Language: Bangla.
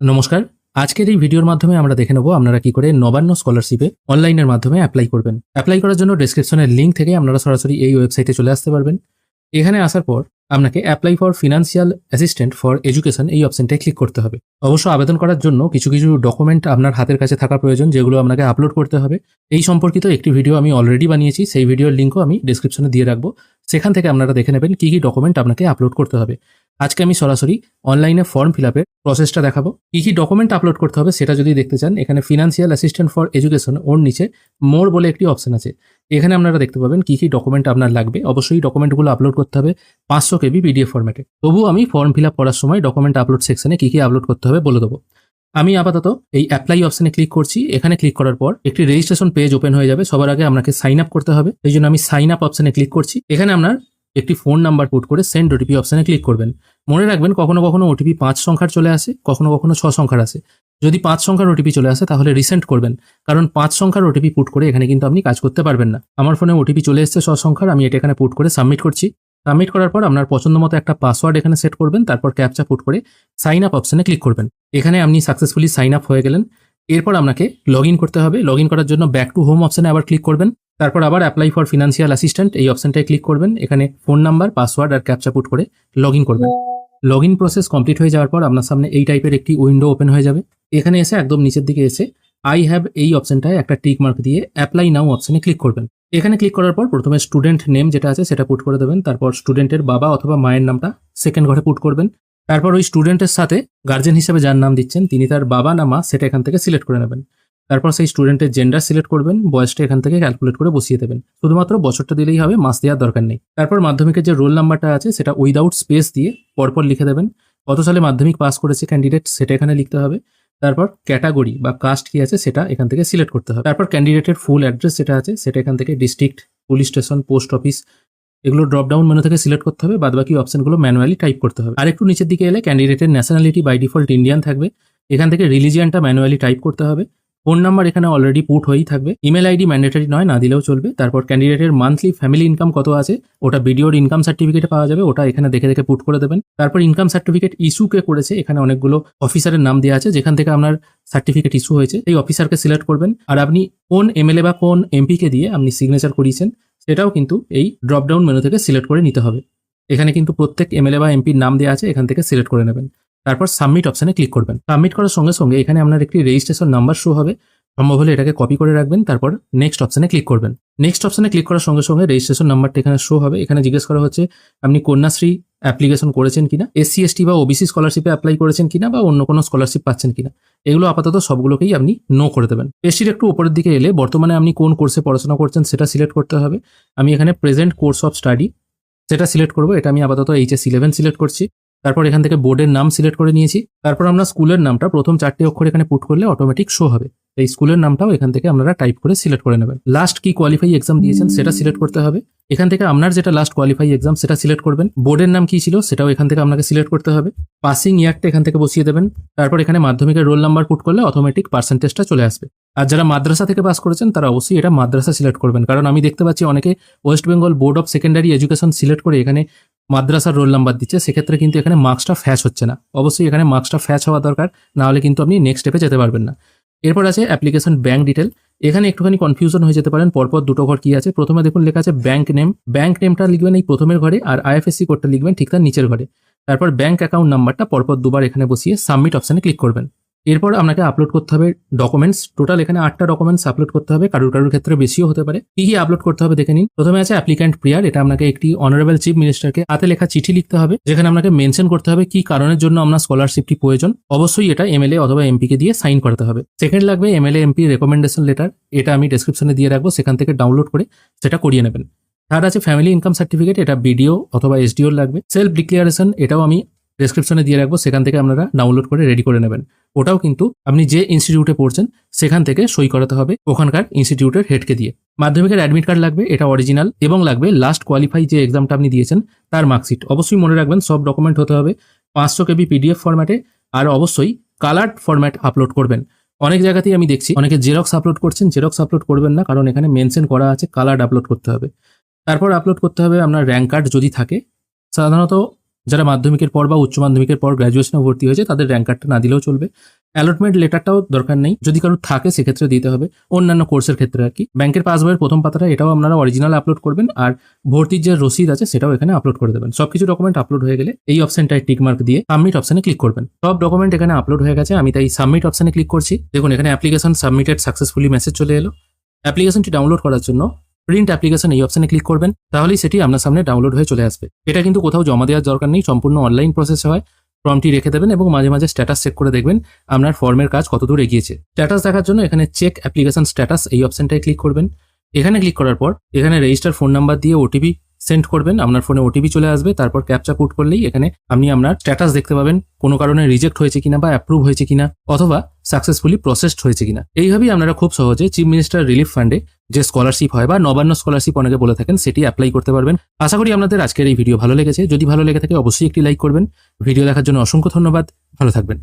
নমস্কার। আজকের এই ভিডিওর মাধ্যমে আমরা দেখে নেব আপনারা কি করে নবান্ন স্কলারশিপে অনলাইনের মাধ্যমে অ্যাপ্লাই করবেন। অ্যাপ্লাই করার জন্য ডেসক্রিপশনের লিঙ্ক থেকে আপনারা সরাসরি এই ওয়েবসাইটে চলে আসতে পারবেন। এখানে আসার পর আপনাকে apply for financial assistant for education এই অপশনটায় ক্লিক করতে হবে। অবশ্য আবেদন করার জন্য কিছু কিছু ডকুমেন্ট আপনার হাতের কাছে থাকা প্রয়োজন, যেগুলো আপনাকে আপলোড করতে হবে। এই সম্পর্কিত একটি ভিডিও আমি অলরেডি বানিয়েছি, সেই ভিডিওর লিঙ্কও আমি ডিসক্রিপশনে দিয়ে রাখব। সেখান থেকে আপনারা দেখে নেবেন কী কী ডকুমেন্ট আপনাকে আপলোড করতে হবে। আজকে আমি সরাসরি অনলাইনে ফর্ম ফিল আপের প্রসেসটা দেখাবো। কী কী ডকুমেন্ট আপলোড করতে হবে সেটা যদি দেখতে চান, এখানে ফিনান্সিয়াল অ্যাসিস্ট্যান্ট ফর এডুকেশন ওর নিচে মোর বলে একটি অপশন আছে। এখানে আপনারা দেখতে পাবেন কী কী ডকুমেন্ট আপনার লাগবে। অবশ্যই ডকুমেন্টগুলো আপলোড করতে হবে পাঁচশো কেবি পিডিএফ ফরম্যাটে তবু আমি ফর্ম ফিল আপ করার সময় ডকুমেন্ট আপলোড সেকশনে কী কী আপলোড করতে হবে বলে দেবো। আমি আপাতত এই অ্যাপ্লাই অপশনে ক্লিক করছি। এখানে ক্লিক করার পর একটি রেজিস্ট্রেশন পেজ ওপেন হয়ে যাবে। সবার আগে আপনাকে সাইন আপ করতে হবে। এই জন্য আমি সাইন আপ অপশনে ক্লিক করছি। এখানে আপনার একটি ফোন নাম্বার পুট করে সেন্ড ওটিপি অপশানে ক্লিক করবেন। মনে রাখবেন, কখনো কখনো ওটিপি পাঁচ সংখ্যার চলে আসে, কখনো কখনো ছ সংখ্যার আসে। যদি পাঁচ সংখ্যার ওটিপি চলে আসে, তাহলে রিসেন্ট করবেন। কারণ পাঁচ সংখ্যার ওটিপি পুট করে এখানে কিন্তু আপনি কাজ করতে পারবেন না। আমার ফোনে ওটিপি চলে এসেছে, ছ সংখ্যার। আমি এটা এখানে পুট করে সাবমিট করছি। সাবমিট করার পর আপনার পছন্দ মতো একটা পাসওয়ার্ড এখানে সেট করবেন, তারপর ক্যাপচা পুট করে সাইন আপ অপশনে ক্লিক করবেন। এখানে আপনি সাকসেসফুলি সাইন আপ হয়ে গেলেন। এরপর আপনাকে লগ করতে হবে। লগ করার জন্য ব্যাক টু হোম অপশনে আবার ক্লিক করবেন। তারপর আবার অ্যাপ্লাই ফর ফিনান্সিয়াল অ্যাসিস্ট্যান্ট এই অপশনটায় ক্লিক করবেন। এখানে ফোন নাম্বার পাসওয়ার্ড আর ক্যাপচা পুট করে লগ করবেন। লগ প্রসেস কমপ্লিট হয়ে যাওয়ার পর আপনার সামনে এই টাইপের একটি উইন্ডো ওপেন হয়ে যাবে। এখানে এসে একদম নিচের দিকে এসে আই হ্যাভ এই অপশনটায় একটা টিক মার্ক দিয়ে অ্যাপ্লাই নাও অপশনে ক্লিক করবেন। এখানে ক্লিক করার পর প্রথমে স্টুডেন্ট নেম যেটা আছে সেটা পুট করে দেবেন, তারপর স্টুডেন্টের বাবা অথবা মায়ের নামটা সেকেন্ড ঘরে পুট করবেন। তারপর ওই স্টুডেন্টের সাথে গার্জেন হিসেবে যার নাম দিচ্ছেন, তিনি তার বাবা না মা সেটা এখান থেকে সিলেক্ট করে নেবেন। তারপর সেই স্টুডেন্টের জেন্ডার সিলেক্ট করবেন, বয়সটা এখান থেকে ক্যালকুলেট করে বসিয়ে দেবেন। শুধুমাত্র বছরটা দিলেই হবে, মাস দেওয়ার দরকার নেই। তারপর মাধ্যমিকের যে রোল নাম্বারটা আছে সেটা উইদাউট স্পেস দিয়ে পরপর লিখে দেবেন। কত সালে মাধ্যমিক পাস করেছে ক্যান্ডিডেট সেটা এখানে লিখতে হবে। তারপর ক্যাটাগরি বা কাস্ট কি আছে সেটা এখান থেকে সিলেক্ট করতে হবে। তারপর ক্যান্ডিডেটের ফুল অ্যাড্রেস যেটা আছে সেটা এখান থেকে district, police station, post office এগুলো ড্রপ ডাউন মেনু থেকে সিলেক্ট করতে হবে। বাদবাকি অপশনগুলো ম্যানুয়ালি টাইপ করতে হবে। আর একটু নিচের দিকে এলে ক্যান্ডিডেটের ন্যাশনালিটি বাই ডিফল্ট ইন্ডিয়ান থাকবে। এখান থেকে রিলিজিয়ানটা ম্যানুয়ালি টাইপ করতে হবে। ফোন নাম্বার এখানে অলরেডি পুট হয়েই থাকবে। ইমেল আইডি ম্যান্ডেটারি নয়, না দিলেও চলবে। তারপর ক্যান্ডিডেটের মান্থলি ফ্যামিলি ইনকাম কত আছে, ওটা বিডিওর ইনকাম সার্টিফিকেটে পাওয়া যাবে, ওটা এখানে দেখে দেখে পুট করে দেবেন। তারপর ইনকাম সার্টিফিকেট ইস্যু কে করেছে, এখানে অনেকগুলো অফিসারের নাম দেওয়া আছে, যেখান থেকে আপনার সার্টিফিকেট ইস্যু হয়েছে। এই অফিসারকে সিলেক্ট করবেন, আর আপনি কোন এমএলএ বা কোন এমপিকে দিয়ে আপনি সিগনেচার করিয়েছেন, সেটাও কিন্তু এই ড্রপ ডাউন মেনু থেকে সিলেক্ট করে নিতে হবে। এখানে কিন্তু প্রত্যেক এমএলএ বা এমপির নাম দেওয়া আছে, এখান থেকে সিলেক্ট করে নেবেন। তারপর সাবমিট অপশানে ক্লিক করবেন। সাবমিট করার সঙ্গে সঙ্গে এখানে আপনার একটি রেজিস্ট্রেশন নাম্বার শো হবে। সম্ভব হলে এটাকে কপি করে রাখবেন, তারপর নেক্সট অপশানে ক্লিক করবেন। নেক্সট অপশানে ক্লিক করার সঙ্গে সঙ্গে রেজিস্ট্রেশন নাম্বারটা এখানে শো হবে। এখানে জিজ্ঞেস করা হচ্ছে, আপনি কন্যাশ্রী অ্যাপ্লিকেশন করেছেন কিনা? এসসি এসটি বা ওবিসি স্কলারশিপে অ্যাপ্লাই করেছেন কিনা বা অন্য কোনো স্কলারশিপ পাচ্ছেন কিনা? এগুলো আপাতত সবগুলোকেই আপনি নো করে দেবেন। পেজটির একটু উপরের দিকে এলে বর্তমানে আপনি কোন কোর্সে পড়াশোনা করছেন সেটা সিলেক্ট করতে হবে। আমি এখানে প্রেজেন্ট কোর্স অফ স্টাডি সেটা সিলেক্ট করব। এটা আমি আপাতত এইচএস ইলেভেন সিলেক্ট করছি। তারপর এখান থেকে বোর্ডের নাম সিলেক্ট করে নিয়েছি। তারপর আমরা স্কুলের নামটা প্রথম চারটি অক্ষর এখানে পুট করলে অটোমেটিক শো হবে। এই স্কুলের নামটাও এখান থেকে আপনারা টাইপ করে সিলেক্ট করে নেবেন। লাস্ট কি কোয়ালিফাই এক্সাম দিয়েছেন সেটা সিলেক্ট করতে হবে। এখান থেকে আপনার যেটা লাস্ট কোয়ালিফাই এক্সাম সেটা সিলেক্ট করবেন। বোর্ডের নাম কি ছিল সেটাও এখান থেকে আপনাকে সিলেক্ট করতে হবে। পাসিং ইয়ারটা এখান থেকে বসিয়ে দেবেন। তারপর এখানে মাধ্যমিকের রোল নাম্বার পুট করলে অটোমেটিক পার্সেন্টেজটা চলে আসবে। আর যারা মাদ্রাসা থেকে পাস করেছেন তারা অবশ্যই এটা মাদ্রাসা সিলেক্ট করবেন। কারণ আমি দেখতে পাচ্ছি অনেকে West Bengal board of secondary education select করে এখানে মাদ্রাসার রোল নাম্বার দিচ্ছে। সেক্ষেত্রে কিন্তু এখানে মার্কসটা ফ্যাচ হচ্ছে না। অবশ্যই এখানে মার্কসটা ফ্যাচ হওয়া দরকার। না হলে কিন্তু আপনি নেক্সট স্টেপে যেতে পারবেন না। এরপর আছে অ্যাপ্লিকেশন ব্যাঙ্ক ডিটেল এখানে একটুখানি কনফিউশন হয়ে যেতে পারেন, পরপর দুটো ঘর কি আছে। প্রথমে দেখুন লেখা আছে ব্যাঙ্ক নেম ব্যাঙ্ক নেমটা লিখবেন এই প্রথমের ঘরে, আর আইএফএসসি কোডটা লিখবেন ঠিক তার নিচের ঘরে। তারপর ব্যাঙ্ক অ্যাকাউন্ট নাম্বারটা পরপর দুবার এখানে বসিয়ে সাবমিট অপশানে ক্লিক করবেন। এরপর আপনাকে আপলোড করতে হবে ডকুমেন্টস টোটাল এখানে আটটা ডকুমেন্টস আপলোড করতে হবে। কারুর কারুর ক্ষেত্রে বেশিও হতে পারে। কি কি আপলোড করতে হবে দেখে নিন। প্রথমে আছে অ্যাপ্লিক্যান্ট প্রিয়ার এটা আপনাকে একটি অনারেবল চিফ মিনিস্টারকে হাতে লেখা চিঠি লিখতে হবে, যেখানে আপনাকে মেনশন করতে হবে কি কারণের জন্য আপনার স্কলারশিপটি প্রয়োজন। অবশ্যই এটা এমএলএ অথবা এমপি কে দিয়ে সাইন করতে হবে। সেকেন্ড লাগবে এমএলএ এমপি রেকমেন্ডেশন লেটার এটা আমি ডেসক্রিপশনে দিয়ে রাখব, সেখান থেকে ডাউনলোড করে সেটা করিয়ে নেবেন। থার্ড আছে ফ্যামিলি ইনকাম সার্টিফিকেট এটা বিডিও অথবা এসডিওর লাগবে। সেলফ ডিক্লারেশন এটাও আমি ডেসক্রিপশনে দিয়ে রাখব। সেখান থেকে আপনারা ডাউনলোড করে রেডি করে নেবেন। ওটাও কিন্তু আপনি যে ইনস্টিটিউটে পড়ছেন, সেখান থেকে সই করাতে হবে ওখানকার ইনস্টিটিউটের হেডকে দিয়ে। মাধ্যমিকের অ্যাডমিট কার্ড লাগবে, এটা অরিজিনাল এবং লাগবে লাস্ট কোয়ালিফাই যে এক্সামটা আপনি দিয়েছেন, তার মার্কশিট অবশ্যই মনে রাখবেন, সব ডকুমেন্ট হতে হবে, পাঁচশো কেবি পিডিএফ ফরম্যাটে আর অবশ্যই কালার্ড ফরম্যাট আপলোড করবেন। অনেক জায়গাতেই আমি দেখছি, অনেকে জেরক্স আপলোড করছেন জেরক্স আপলোড করবেন না, কারণ এখানে মেনশন করা আছে কালার্ড আপলোড করতে হবে। তারপর আপলোড করতে হবে আপনার র্যাঙ্ক কার্ড যদি থাকে, সাধারণত যারা মাধ্যমিকের পর বা উচ্চ মাধ্যমিকের পর গ্র্যাজুয়েশনে ভর্তি হয়েছে, তাদের র্যাঙ্ক কার্ডটা না দিলেও চলবে। অ্যালটমেন্ট লেটারটাও দরকার নেই। যদি কারোর থাকে, সেক্ষেত্রে দিতে হবে। অন্যান্য কোর্সের ক্ষেত্রে আর কি। ব্যাংকের পাসবইয়ের প্রথম পাতাটা, এটাও আপনারা অরিজিনাল আপলোড করবেন। আর ভর্তির যে রসিদ আছে, সেটাও এখানে আপলোড করে দেবেন। সবকিছু ডকুমেন্ট আপলোড হয়ে গেলে এই অপশনটায় টিক মার্ক দিয়ে সাবমিট অপশনে ক্লিক করবেন। সব ডকুমেন্ট এখানে আপলোড হয়ে গেছে। আমি তাই সাবমিট অপশনে ক্লিক করছি। দেখুন, এখানে অ্যাপ্লিকেশন সাবমিটেড সাকসেসফুলি মেসেজ চলে এলো। অ্যাপ্লিকেশনটি ডাউনলোড করার জন্য প্রিন্ট অ্যাপ্লিকেশন এই অপশনে ক্লিক করবেন, তাহলেই সেটি আপনার সামনে ডাউনলোড হয়ে চলে আসবে। এটা কিন্তু কোথাও জমা দেওয়ার দরকার নেই, সম্পূর্ণ অনলাইন প্রসেস হয়। ফর্মটি রেখে দেবেন এবং মাঝে মাঝে স্ট্যাটাস চেক করে দেখবেন আপনার ফর্মের কাজ কতদূর এগিয়েছে। স্ট্যাটাস দেখার জন্য এখানে চেক অ্যাপ্লিকেশন স্ট্যাটাস এই অপশনটায় ক্লিক করবেন। এখানে ক্লিক করার পর এখানে রেজিস্টার ফোন নাম্বার দিয়ে ওটিপি সেন্ড করবেন, আপনার ফোনে ওটিপি চলে আসবে, তারপর ক্যাপচা পুট করলেই এখানে আপনি আপনার স্ট্যাটাস দেখতে পাবেন, কোনো কারণে রিজেক্ট হয়েছে কিনা বা অ্যাপ্রুভ হয়েছে কিনা, অথবা সাকসেসফুলি প্রসেসড হয়েছে কিনা। এইভাবেই আপনারা খুব সহজে চিফ মিনিস্টার রিলিফ ফান্ডে যে স্কলারশিপ হয় বা নবান্ন স্কলারশিপ অনেকে বলে থাকেন, সেটি অ্যাপ্লাই করতে পারবেন। আশা করি আপনাদের আজকের এই ভিডিও ভালো লেগেছে। যদি ভালো লেগে থাকে, অবশ্যই একটি লাইক করবেন। ভিডিও দেখার জন্য অসংখ্য ধন্যবাদ। ভালো থাকবেন।